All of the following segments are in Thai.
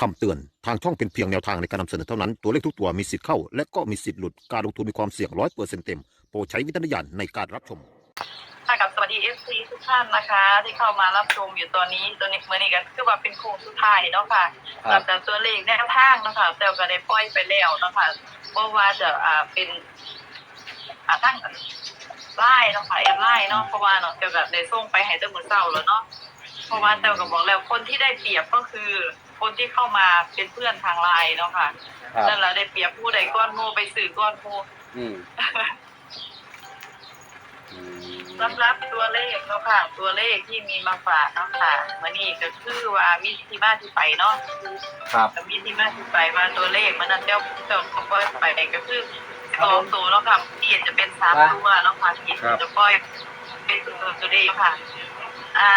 คำเตือน ทางช่องเป็นเพียงแนวทางในการนำเสนอเท่านั้น ตัวเลขทุกตัวมีสิทธิ์เข้า และก็มีสิทธิ์หลุด การลงทุนมีความเสี่ยงร้อยเปอร์เซ็นต์เต็ม โปรดใช้วิจารณญาณในการรับชม ค่ะกับสวัสดี FC ทุกท่านนะคะ ที่เข้ามารับชมอยู่ตอนนี้ตัวนี้เมื่อนี้ก็คือว่าเป็นโค้งสุดท้ายเนาะค่ะครับ แต่ตัวเลขแนวทางเนาะคะแต่ก็ได้ปล่อยไปแล้วเนาะคะเพราะว่าจะอ่าเป็นอ่าทั้งไล่เนาะค่ะแอปไล่เนาะเพราะว่าเนาะเกี่ยวกับได้ส่งไปให้เจ้ามือเศร้าแล้วเนาะเพราะว่าแต่ก็บอกแล้วคนที่ได้เปรียบก็คือ คนที่เข้ามาเป็นเพื่อนทางไลน์เนาะค่ะครับนั่นแหละได้เปรียบผู้ใดก้อนโมไปสื่อก้อนโมอืมอืม สำหรับตัวเลขเนาะค่ะ ตัวเลขที่มีมาฝากเนาะค่ะมื่อนี้ก็คือว่ามีที่มาที่ไปเนาะ ครับก็มีที่มาที่ไปมาตัวเลขมันนั่นเจ้าเจ้าเขาปล่อยไปก็คือสองตัวเนาะค่ะที่จะเป็นสามตัวเนาะค่ะที่จะปล่อยเป็นตัวตัวเลขค่ะ อ่า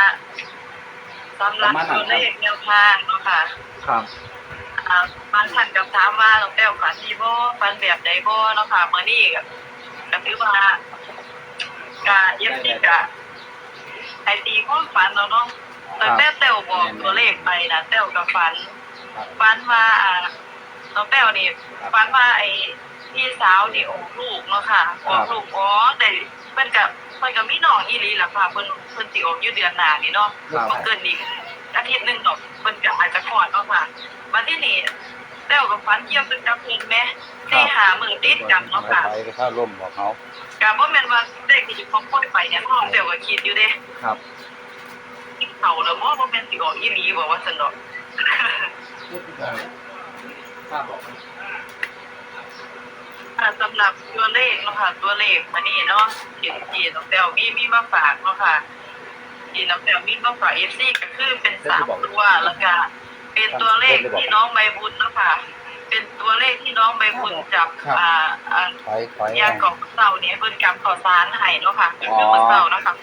สำหรับตัวเลขแนวทางเนาะค่ะครับอ่าบางท่านก็ถามว่าน้องแต้วฝันดีบ่ฝันแบบใดบ่เนาะค่ะมื้อนี้ก็ก็ถือว่ากะเย็บนี่กะไอตีความฝันเนาะเนาะแต่แต้วแต้วบอกตัวเลขไปนะแต้วก็ฝันครับฝันว่าอ่าน้องแต้วนี่ฝันว่าไอ้พี่สาวนี่ออกลูกเนาะค่ะออกลูกอ๋อแต่เพิ่นก็เพิ่นก็มีน้องอีหลีล่ะค่ะเพิ่นเพิ่นสิออกอยู่เดือนหน้านี่เนาะครับ บ่เกินอีกอาทิตย์หนึงดอกเพิ่นก็อาจจะคลอดเนาะค่ะมาที่นี่แต้วกับฝันเกี่ยวกับเพิ่นแหม่ที่หามือติดกันเนาะค่ะไปข้าวร่มบอกเขาก็บ่แม่นว่าเด็กที่ของปล่อยไปเนี่ยน้องแต้วก็คิดอยู่เด้ครับที่เขาแล้วบ่บ่แม่นสิออกอีหลีบ่ว่าซั่นดอกครับบอก อ่าสำหรับตัวเลขเนาะค่ะ ตัวเลขมานี่เนาะที่ที่น้องแต้วมีมีมาฝากเนาะค่ะที่น้องแต้วมีมาฝาก FC ก็คือเป็นสามตัวแล้วก็เป็นตัวเลขที่น้องใบบุญเนาะค่ะเป็นตัวเลขที่น้องใบบุญจับอ่าอ่าถอยถอยยาเกาะเสาเนี่ยเพิ่นกำขอสารให้เนาะค่ะคือเมื่อเสาเนาะค่ะ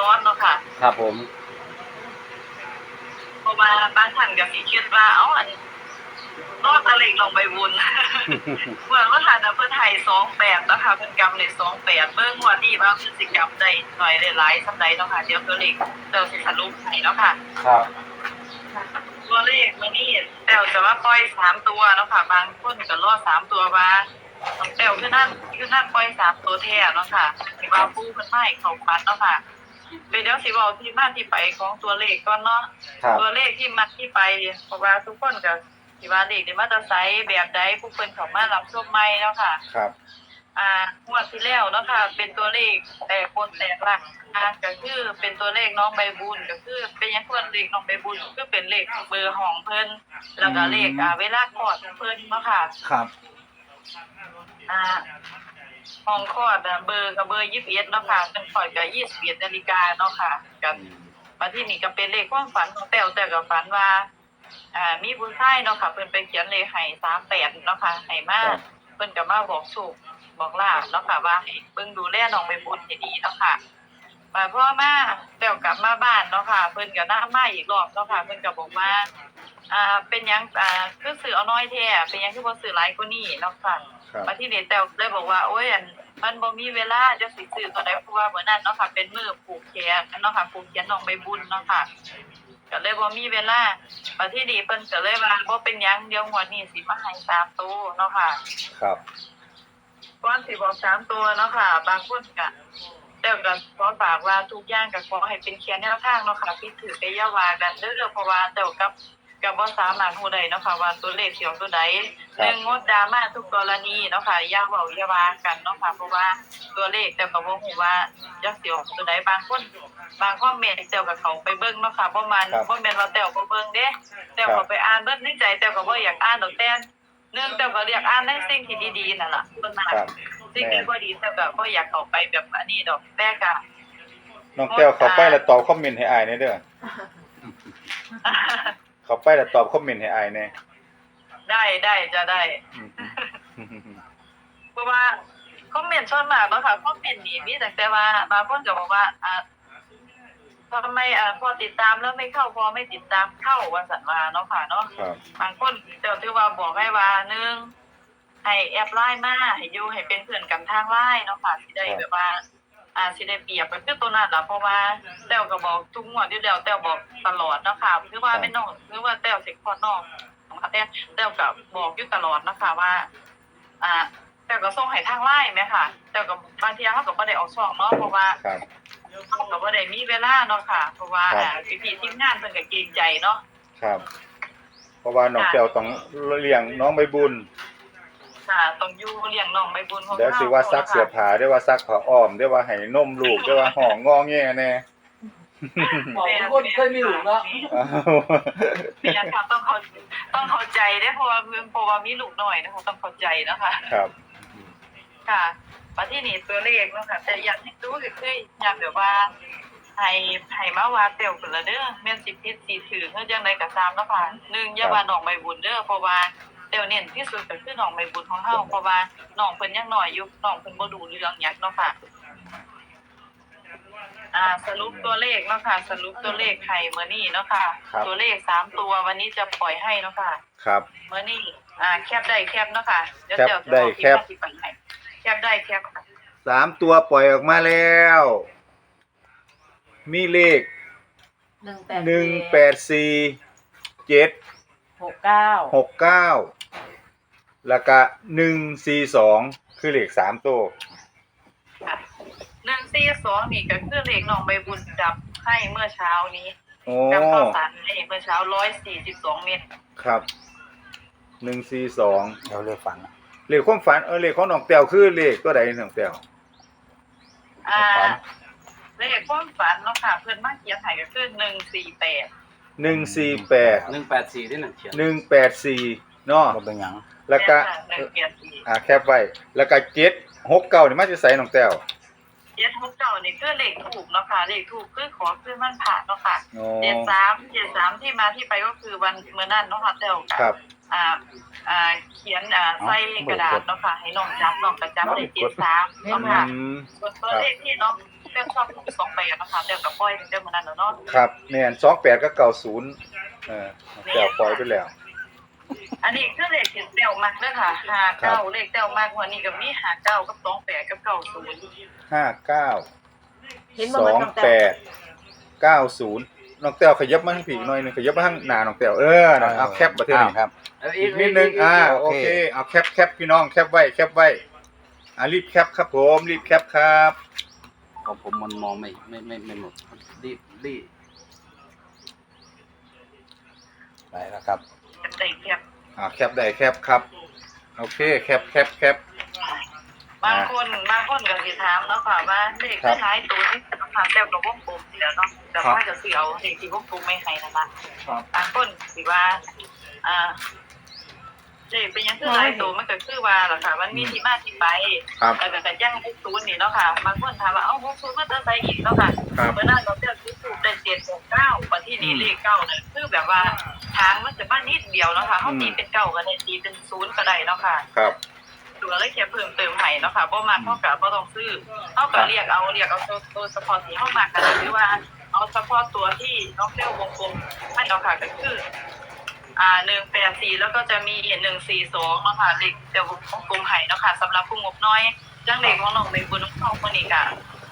ร้อนๆเนาะค่ะ ครับผมเพราะว่าบางท่านก็สิคิดว่าเอ้าอัน รอดตะเล็งลงไปบุญเมื่อวันหันน่ะเพิ่นให้28นะคะเพิ่นกำได้28เบิ่งว่านี่ว่าเพิ่นสิกำได้หน่อยได้หลายส่าใดเนาะค่ะเดี๋ยวตัวเลขเดี๋ยวสิสรุปให้เนาะค่ะ ครับตัวเลขมื้อนี้แต้วจะว่าปล่อยสามตัวเนาะค่ะ บางคนก็รอสามตัวมาน้องแต้วคือนั่นคือนั่นปล่อยสามตัวแท้เนาะค่ะที่ว่าปูเพิ่นให้เขาฟันเนาะค่ะเดี๋ยวสิเว้าที่มาที่ไปของตัวเลขก่อนเนาะครับตัวเลขที่มาที่ไปเพราะว่าทุกคนก็ สิว่าเลขนี่มาแตะไซแบบใดผู้เพิ่นเข้ามารับชมใหม่เนาะค่ะ ครับ อ่างวดที่แล้วเนาะค่ะ เป็นตัวเลขแต่คนแตกหลักอ่าก็คือเป็นตัวเลขน้องใบบุญก็คือ เป็นหยังเพิ่นเลขน้องใบบุญก็คือเป็นเลขเบอร์ห้องเพิ่นแล้วก็เลขอ่าเวลาคลอดของเพิ่นเนาะค่ะ ครับ อ่าห้องคลอดอะเบอร์กับเบอร์21เนาะค่ะเป็นคลอดก็21นาฬิกาเนาะค่ะกับมาที่นี่ก็เป็นเลขความฝันของแต้วแต่ก็ฝันว่า อ่ามีผู้ชายเนาะค่ะเพิ่นไปเขียนเลขให้สามแปดเนาะค่ะให้มาครับ เพิ่นก็มาบอกโชคบอกลาบเนาะค่ะว่าให้เบิ่งดูแลน้องไปบุญให้ดีเนาะค่ะมาพ่อมาแต้วกลับมาบ้านเนาะค่ะ เพิ่นก็น่ามาอีกรอบเนาะค่ะ เพิ่นก็บอกว่าอ่าเป็นหยังอ่าคือซื้อเอาน้อยแท้เป็นหยังคือบ่ซื้อหลายกว่านี้เนาะค่ะ ครับ มาที่นี่แต้วเลยบอกว่าโอ้ยอันมันบ่มีเวลาจะสิซื้อตัวใดเพราะว่าเมื่อนั้นเนาะค่ะเป็นมื้อผูกแขนเนาะค่ะผูกแขนน้องใบบุญเนาะค่ะ ก็เลยบ่มีเวลามาที่นี่เพิ่นก็เลยว่าบ่เป็นหยังเดี๋ยวงวดนี้สิมาให้สามตัวเนาะค่ะ ครับก่อนสิบอกสามตัวเนาะค่ะ บางคนก็แต่ก็ขอฝากว่าทุกอย่างก็ขอให้เป็นแค่แนวทางเนาะค่ะพี่ถือไปอย่าว่ากันเด้อเพราะว่าแต่กับ ก็บ่สามารถรู้ได้เนาะค่ะว่าตัวเลขสิออกตัวใดครับเรื่องงดดราม่าทุกกรณีเนาะค่ะอย่าเว้าอย่าว่ากันเนาะค่ะเพราะว่าตัวเลขแต่ก็บ่ฮู้ว่าจะสิออกตัวใดบางคนบางคอมเมนต์แต้วกับเขาไปเบิ่งเนาะค่ะบ่มันครับบ่แม่นว่าแต้วบ่เบิ่งเด้แต้วครัก็บไปอ่านเบิดในใจแต้วก็บ่อยากอ่านดอกแต่เนื่องแต้วก็เรียกอ่านในสิ่งที่ดีๆนั่นล่ะเพิ่นมาครับสิ่งที่บ่ดีแต้วก็บ่อยากเข้าไปแบบอันนี้ดอกแต่ก็น้องแก้วเขาไปแล้วตอบคอมเมนต์ให้อายแน่เด้อ เขาไปแล้วตอบคอมเมนต์ให้อายแน่ได้ได้จะได้ อืมเพราะว่าคอมเมนต์ส่วนมากเนาะค่ะคอมเมนต์นี่มีแต่แต่ว่าบางคนก็บอกว่าอ่าทำไมอ่าพอติดตามแล้วไม่เข้าพอไม่ติดตามเข้าว่าสันว่าเนาะค่ะเนาะครับ บางคนเจ้าที่ว่าบอกให้ว่าหนึ่งให้แอปไลน์มาให้อยู่ให้เป็นเพื่อนกันทางไลน์เนาะค่ะสิได้แบบว่า อ่าสิได้เปรียบก็คือตัวนั้นล่ะเพราะว่าแต้วก็บอกทุกงวดอยู่แล้วแต้วบอกตลอดเนาะค่ะคือว่าไม่น้องคือว่าแต้วสิคลอดน้องค่ะแต่แต่ก็บอกอยู่ตลอดนะคะว่า อ่าแต่ก็ส่งให้ทางไลน์ไหมค่ะแต่ก็บางทีเขาก็บ่ได้ออกช่องเนาะเพราะว่าครับเขาก็บ่ได้มีเวลาเนาะค่ะ เพราะว่าครับอ่าพี่ๆทีมงานเพิ่นก็เกรงใจเนาะครับ เพราะว่าน้องแก้วต้องเลี้ยงน้องใบบุญ ค่ะ ต้องอยู่เลี้ยงน้องใบบุญของเดี๋ยวสิว่าซักเสื้อผ้าได้ว่าซักผ้าอ้อมได้ว่าให้นมลูกได้ว่าห่องอแงแน่บอกทุกคนเคยมีหลูกเนาะอ้าวเรียนค่ะต้องเข้าต้องเข้าใจเด้อเพราะว่าเพราะว่ามีลูกน้อยนะคะต้องเข้าใจนะคะครับ ค่ะมาที่นี่ตัวเลขเนาะค่ะแต่อยากให้ดูก็คืออยากแบบว่าให้ให้มาว่าเตียวกันละเด้อแม่นสิพิษสิถือเฮาจังไดก็ตามเนาะค่ะหนึ่งอย่าว่าน้องใบบุญเด้อเพราะว่า เตียวเน้นที่สุดก็คือน้องใบบุญของเฮาเพราะว่าน้องเพิ่นยังน้อยอยู่น้องเพิ่นบ่รู้เรื่องหยังเนาะค่ะ อ่า สรุปตัวเลขเนาะค่ะ สรุปตัวเลขไข่เมื่อนี้เนาะค่ะ ครับ ตัวเลขสามตัววันนี้จะปล่อยให้เนาะค่ะ ครับ เมื่อนี้อ่า แคบได้แคบเนาะค่ะเดี๋ยวแคปเดี๋ยวจะได้บอกแคป ที่มาที่ไปให้แคบได้แคบค่ะสามตัวปล่อยออกมาแล้ว มีเลขหนึ่งแปดหนึ่งแปดสี่เจ็ดหกเก้าหกเก้า แล้วก็หนึ่งสี่สองคือเลขสามตัว ค่ะหนึ่งสี่สองนี่ก็คือเลขน้องใบบุญจับให้เมื่อเช้านี้โอ้ จับข้าวสารให้เมื่อเช้าร้อยสี่สิบสองเมตรครับหนึ่งสี่สองเราเลือกฝันนะเลขความฝันเออเลขของน้องแต้วคือเลขตัวใดน้องแต้วอ่าฝันเลขความฝันเนาะค่ะ เพื่อนมาเขียนให้ก็คือหนึ่งสี่แปดหนึ่งสี่แปดหนึ่งแปดสี่ที่หนึ่งเขียนหนึ่งแปดสี่ เนาะก็เป็นหยังแล้วก็หนึ่งแปดสี่อ่าแคปไว้แล้วก็เจ็ดหกเก้านี่มาจะใส่น้องแต้วเจ็ดหกเก้านี่คือเลขถูกเนาะค่ะเลขถูกคือขอคือมันผ่านเนาะค่ะโอ้เจ็ดสามเจ็ดสามที่มาที่ไปก็คือวันเมื่อนั้นเนาะค่ะเต้วกัครับ อ่าอ่าเขียนอ่าใส่กระดาษเนาะค่ะ ให้น้องจับน้องกระจับได้เจ็ดสามเนาะค่ะอืม ส่วนตัวเลขที่น้องเต้วชอบสองแปดเนาะค่ะเต้วกับป้อยเต้วเมื่อนั้นเนาะ ครับแม่นสองแปดก็เก้าศูนย์เออน้องแต้วปล่อยไปแล้ว อันนี้คือเลขที่เต้วมากเลยค่ะห้าเก้าเลขเต้วมากกว่านี้ก็มีห้าเก้ากับสองแปดกับเก้าศูนย์ห้าเก้าเห็นสบ่อมันงน้องแปแต้วดเก้าศูนย์น้องแต้วขยับมาทางผีหน่อยหนึงขยับมาทางหน้าน้องแต้วเออนะเอาแคปมาเท่านี้ครับ อีกนิดนึง อ่า โอเค เอาแคปแคปพี่น้อง แคปไว้ แคปไว้ อ่ารีบแคปครับผม รีบแคปครับ ของผมมันมองไม่ไม่ไม่ไม่หมดรีบรีบ ไปแล้วครับ ได้แค่อ่าแคปได้แคปครับ โอเคแคปแคปแคปบางคนบางคนก็สิถามเนาะค่ะว่าเลขท้ายตัวนี้ถามแต่กับวงกลมเดียวเนาะแต่ว่าจะสิเอาเลขที่วงกลมไม่ให้นั่นล่ะครับบางคนสิว่าอ่า เลขเป็นหยังคือหลายตัวมันก็คือว่าล่ะค่ะ มันมีที่มาที่ไปครับแล้วก็กระย่างหกศูนย์นี่เนาะค่ะ บางคนถามว่าเอ้าหกศูนย์มันจะไปอีกเนาะค่ะครับเมื่อนั้นเราเจอคือสูบได้เจ็ดหกเก้าวันที่นี้เลขเก้าเนี่ยคือแบบว่าทางมันจะมานิดเดียวเนาะค่ะเขาตีเป็นเก้าก็ได้ตีเป็นศูนย์ก็ได้เนาะค่ะ ครับ ตัวเลยแค่เพิ่มเติมให้เนาะค่ะบ่มากเท่ากับบ่ต้องซื้อเท่ากับเรียกเอาเรียกเอาตัวตัวเฉพาะที่เฮามากกันหรือว่าเอาเฉพาะตัวที่น้องเต้ววงกลมให้เนาะค่ะก็คือ อ่า184แปดสี่แล้วก็จะมี142เนาะค่ะเลขเดี๋ยววงกลมให้เนาะค่ะสำหรับผู้งบน้อยจังเลขของน้องใบบุญน้องเข้าคนนี้ก็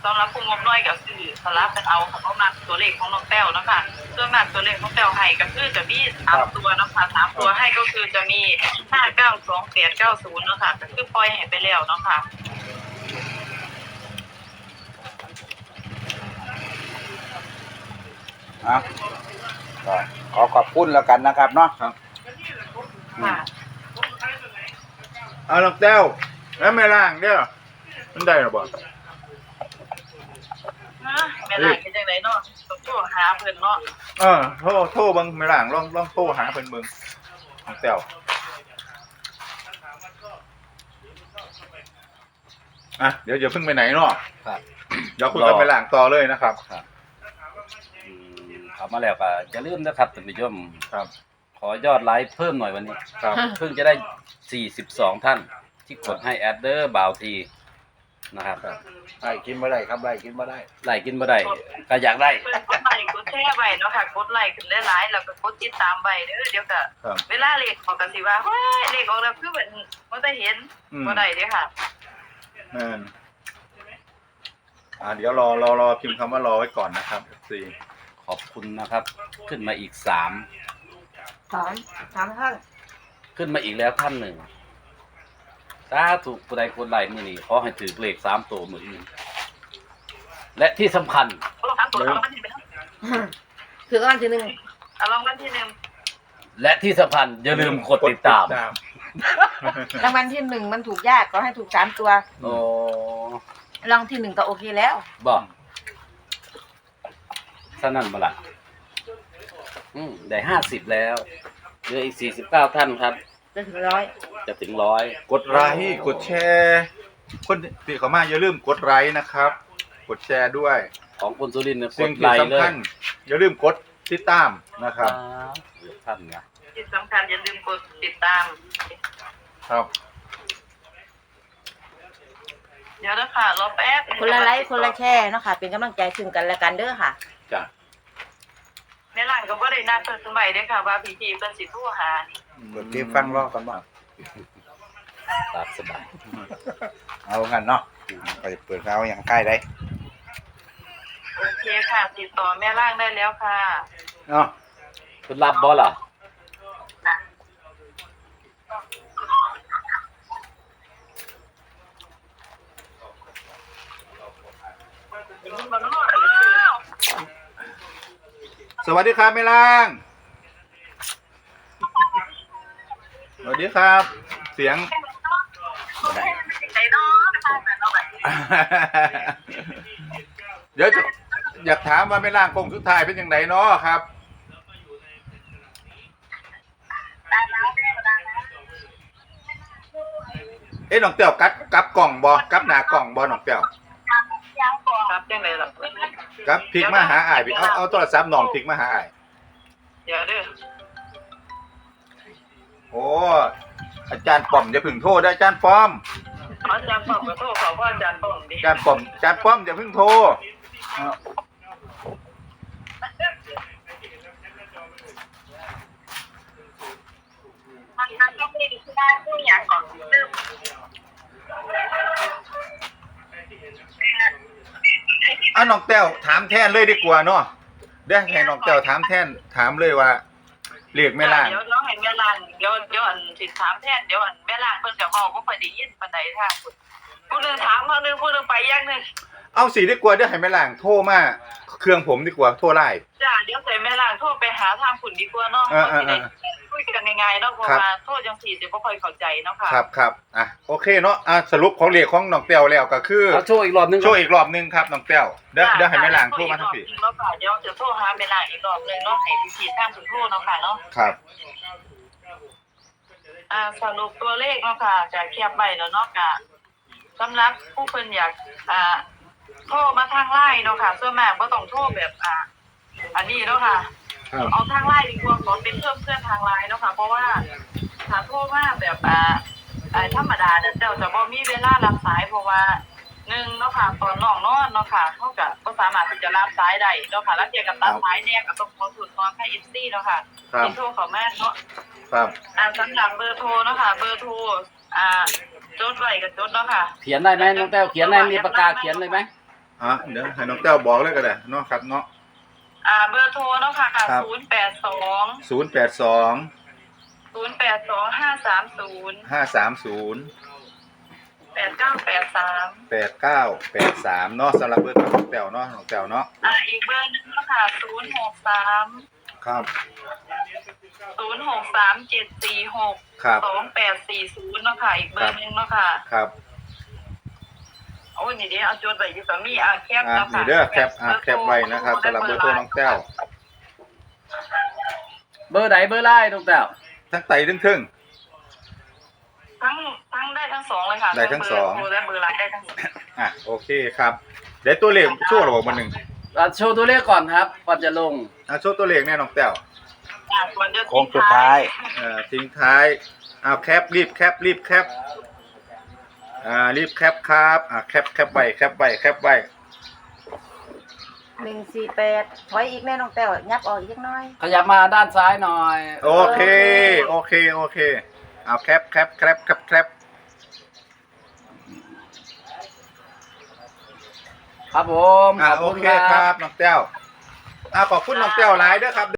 สำหรับผู้งบน้อยก็คือสลับกันเอาค่ะเพรามาตัวเลขของน้องแต้วเนาะค่ะส่วนมากตัวเลขของแต้วให้ก็คือจะมีสามตัวเนาะค่ะสามตัวให้ก็คือจะมีห้าเก้าสองแปดเก้าศูนย์เนาะค่ะก็คือปล่อยให้ไปแล้วเนาะค่ะอะก็ข อขอบคุณแล้วกันนะครับเนาะค่ะเอาน้องแต้วแล้วไม่ล่างเด้อมันได้หรอบ่แม่ล่ะเป็นจังไดเนาะต้องโทรหาเพิ่นเนาะเออโทรโทรเบิ่งไม่ล่างลองลองโทรหาเพิ่นเบิ่งน้องแต้วอะเดี๋ยวอย่าเพิ่งไปไหนเนาะครับ เดี๋ยวคุยกันไปล่างต่อเลยนะครับอืม เข้ามาแล้วก็จะลืมนะครับท่านผู้ชมครับ ขอยอดไลค์เพิ่มหน่อยวันนี้ครับ เพิ่งจะได้ 42 ท่าน ที่กดให้แอดเดอร์บาวทีนะครับ ไล่กินมาได้ครับไล่กินมาได้ ไล่กินบ่ได้ก็อยากได้ เพิ่นกดไลค์กดแชร์ไว้เนาะค่ะกดไลค์ขึ้นหลายๆแล้วก็กดติดตามไว้เด้อเดี๋ยวก็ครับ เวลาเลขออกก็สิว่าเฮ้ยเลขออกแล้วคือเหมือนบ่ได้เห็นอืมบ่ได้เด้อค่ะ แม่นอ่าเดี๋ยวรอรอรอพิมพ์คำว่ารอไว้ก่อนนะครับสี่ ขอบคุณนะครับ ขึ้นมาอีก3สามสามท่านขึ้นมาอีกแล้วท่านหนึ่งสาธุผู้ใดคนใดมือนี้ขอให้ถือเลขสามตัวมืออื่นและที่สำคัญลองถามตัวรางวัลที่หนึ่งคือรางวัลที่หนึ่งเอารางวัลที่หนึ่งและที่สำคัญอย่าลืมกดติดตามรางวัลที่หนึ่งมันถูกยากก็ให้ถูกสามตัว โอ้รางวัลที่หนึ่งก็โอเคแล้วบอก สนั่นบละอืมได้ห้าสิบแล้วเหลืออีกสี่สิบเก้าท่านครับ จะถึงร้อยจะถึงร้อยกดไลค์กดแชร์ คนติเขามาอย่าลืมกดไลค์นะครับ กดแชร์ด้วย ของคุณสุรินทร์เนี่ยกสิ่งดที่ไลค์เลสำคัยญอย่าลืมกดติดตามนะครับเหลือท่านนะที่สำคัญอย่าลืมกดติดตาม ครับ เดี๋ยวนะค่ะรอแป๊บงคนละไลค์คนละแชร์เนาะค่ะ เป็นกำลังใจซึ่งกันและกันเด้อค่ะ จ้ะแม่หลานก็บ่ได้นัดเพิ่นสมัยเด้อค่ะ ว่าพี่ทีเพิ่นสิโทรหานี่เปิดที่ฟังรอกันบ้างตามสบายเอางั้นเนาะไปเปิดเอาอย่างใกล้ได้โอเคค่ะ ติดต่อแม่ล่างได้แล้วค่ะเนาะคุณรับบอล่ะ สวัสดีครับแม่ล่าง สวัสดีครับ เสียงไหนเนาะค่ะเนาะเดี๋ยวจะอยากถามว่าแม่ล่างคงสุดท้ายเป็นยังไงเนาะครับ เอ๊ะน้องเตียวกัดกับกล่องบอกลับหนากล่องบอน้องเตียว ครับจังได๋ล่ะกับพลิกมาหาอ้ายพี่เอาเอาโทรศัพท์น้องพลิกมาหาอ้ายเดี๋ยวเด้อโอ้อาจารย์ป้อมอย่าพึ่งโทรได้ออาจารย์ป้อม อาจารย์ป้อมก็โทรขอว่าอาจารย์ป้อมดีอาจารย์ป้อมอาจารย์ป้อมอย่าพึ่งโทรเอา มันมันต้องมีที่ได้ผู้หยังก่อนลืม อะน้องเต้วถามแทนเลยดีกว่าเนาะเดี๋ยวให้น้องเต้วถามแทนถามเลยว่าเรียกแม่ล่าง เดี๋ยวเดี๋ยวให้แม่ล่างเดี๋ยวเดี๋ยวอันสิถามแทนเดี๋ยวอันแม่ล่างเพิ่นจะเว้าบ่ค่อยได้ยินปานใดทางพุ่นผู้หนึงถามผู้หนึงผู้หนึงไปอย่างหนึงเอาสีดีกว่าเดี๋ยวให้แม่ล่างโทรมา เครื่องผมดีกว่าโทรไล่ จ้าเดี๋ยวใส่แม่ล่างโทรไปหาทางคุณดีกว่าเนาะเออเออเออ คุยกันง่ายๆเนาะเพราะครับว่าโทษจังสี่สิบ่ค่อยเข้าใจเนาะค่ะ ครับครับอะโอเคเนาะอะสรุปของเรียกของน้องเต้วแล้วก็คือเอาโชว์อีกรอบนึงโชว์อีกรอบหนึงครับน้องเต้วเดี๋ยวเดี๋ยวให้แม่ล่างโทรมาทั้งปีแล้วค่ะเดี๋ยวจะโทรหาแม่ล่างอีกรอบหนึงเนาะให้พี่ๆทางคุณโทรเนาะค่ะเนาะครับ อ่าสรุปตัวเลขเนาะค่ะจะแคบไว้แล้วเนาะกะสำหรับผู้เพิ่นอยากอ่า โทรมาทางไลน์เนาะค่ะ ส่วนมากบ่ต้องโทรแบบอ่าอันนี้เนาะค่ะ ครับ เอาทางไลน์ดีกว่าขอเป็นเพื่อนเพื่อนทางไลน์เนาะค่ะ เพราะว่าถ้าโทรมาแบบอ่าอ่าธรรมดาเนี่ยเจ้าจะบ่มีเวลารับสายเพราะว่าหนึ่งเนาะค่ะตอนน้องนอนเนาะค่ะเขาก็บ่สามารถที่จะรับสายได้เนาะค่ะแล้วเทียกับตัดสายเนี่ยก็ต้องขอสูตรความให้ FC เนาะค่ะครับ ที่โทรเข้ามาเนาะ ครับ อ่าสำหรับเบอร์โทรเนาะค่ะเบอร์โทรอ่าจดไว้กับจดเนาะค่ะ เขียนได้ไหมน้องแต้วเขียนได้มีปากกาเขียนเลยไหม อะเดี๋ยวให้น้องเต้วบอกเลยก็ได้เนาะครับเนาะอ่าเบอร์โทรเนาะค่ะครับศูนย์แปดสองศูนย์แปดสองศูนย์แปดสองห้าสามศูนย์ห้าสามศูนย์แปดเก้าแปดสามแปดเก้าแปดสามเนาะสำหรับเบอร์ของน้องแต้วเนาะน้องแต้วเนาะอ่าอีกเบอร์หนึงเนาะค่ะศูนย์หกสามครับ ศูนย์หกสามเจ็ดสี่หกครับ สองแปดสี่ศูนย์เนาะค่ะอีกเบอร์หนึงเนาะค่ะ ครับ โอ้ยนี่เดี๋ยวเอาจดไว้อยู่กับมีอ่าแคปอะเนาะค่ะนี่เด้อแคปอะแคปไว้นะครับสำหรับเบอร์โทรน้องแต้วเบอร์ไหนเบอร์ไลน์น้องแต้วทั้งไต่ทั้งทึ่ง ทั้งทั้งได้ทั้งสองเลยค่ะได้ทั้งสอง เบร์โทรและเบอร์ไลน์ได้ทั้งสองอะโอเคครับเดี๋ยวตัวเลขช่วระบบมาหนึ่งอะโชว์ตัวเลขก่อนครับก่อนจะลง อะโชว์ตัวเลขแน่น้องแต้วอ่าส่วนจะโค้งสุดท้าย เอ่อทิ้งท้ายเอาแคปรีบแคปรีบแคป อ่ารีบแคปครับอะแคปแคปไว้แคปไว้แคปไว้หนึ่งสี่แปดถอยอีกแม่น้องแต้วยับออกอีกเล็กน้อย ขยับมาด้านซ้ายหน่อย โอเคโอเคโอเคเอาแคปแคปแคปแคปแคปครับผมอ่าขอบโอคุณเคคครัรับบน้องแต้วอ่าขอบคุณน้องแต้วหลายเด้อครับ